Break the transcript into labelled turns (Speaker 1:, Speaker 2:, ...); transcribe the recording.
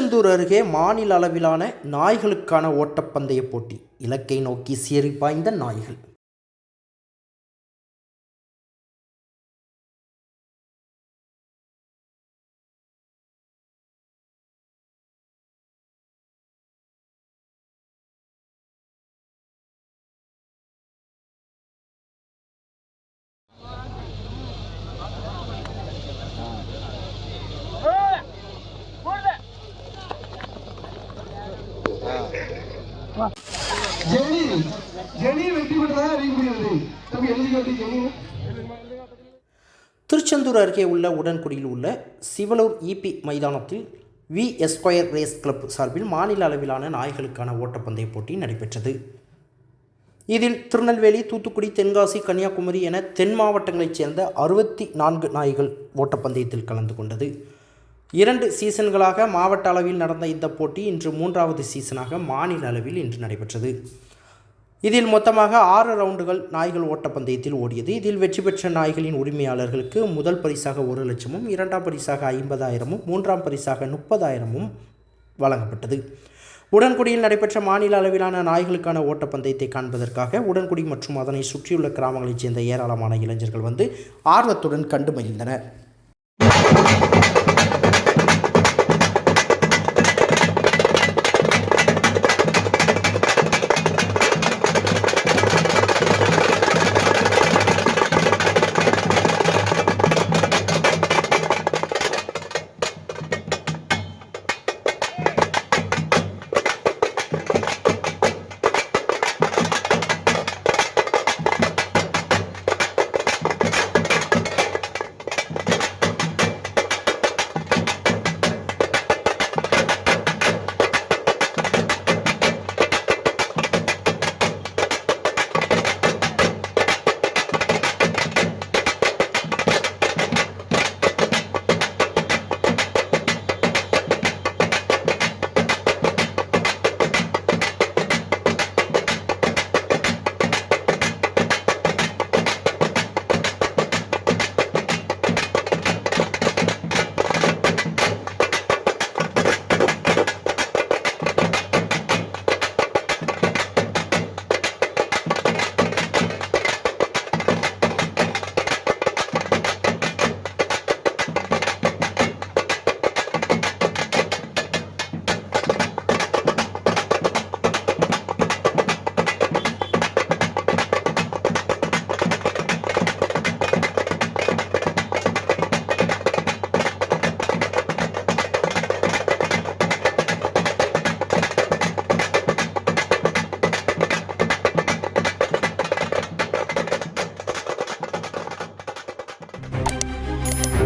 Speaker 1: திருச்செந்தூர் அருகே மாநில அளவிலான நாய்களுக்கான ஓட்டப்பந்தய போட்டி. இலக்கை நோக்கி சீறி பாய்ந்த நாய்கள்.
Speaker 2: ஜெனி ஜெனி வெற்றி பெற்றதாக அறிவிக்கப்படுகிறது தம்பி எழுதி ஜெனி.
Speaker 1: திருச்செந்தூர் அருகே உள்ள உடன்குடியில் உள்ள சிவலூர் இபி மைதானத்தில் வி எஸ்கொயர் ரேஸ் கிளப் சார்பில் மாநில அளவிலான நாய்களுக்கான ஓட்டப்பந்தய போட்டி நடைபெற்றது. இதில் திருநெல்வேலி தூத்துக்குடி தென்காசி கன்னியாகுமரி என தென் மாவட்டங்களைச் சேர்ந்த அறுபத்தி நான்கு நாய்கள் ஓட்டப்பந்தயத்தில் கலந்து கொண்டது. இரண்டு சீசன்களாக மாவட்ட அளவில் நடந்த இந்த போட்டி இன்று மூன்றாவது சீசனாக மாநில அளவில் இன்று நடைபெற்றது. இதில் மொத்தமாக ஆறு ரவுண்டுகள் நாய்கள் ஓட்டப்பந்தயத்தில் ஓடியது. இதில் வெற்றி பெற்ற நாய்களின் உரிமையாளர்களுக்கு முதல் பரிசாக ஒரு லட்சமும் இரண்டாம் பரிசாக ஐம்பதாயிரமும் மூன்றாம் பரிசாக முப்பதாயிரமும் வழங்கப்பட்டது. உடன்குடியில் நடைபெற்ற மாநில அளவிலான நாய்களுக்கான ஓட்டப்பந்தயத்தை காண்பதற்காக உடன்குடி மற்றும் அதனை சுற்றியுள்ள கிராமங்களைச் சேர்ந்த ஏராளமான இளைஞர்கள் வந்து ஆர்வத்துடன் கண்டு மகிழ்ந்தனர்.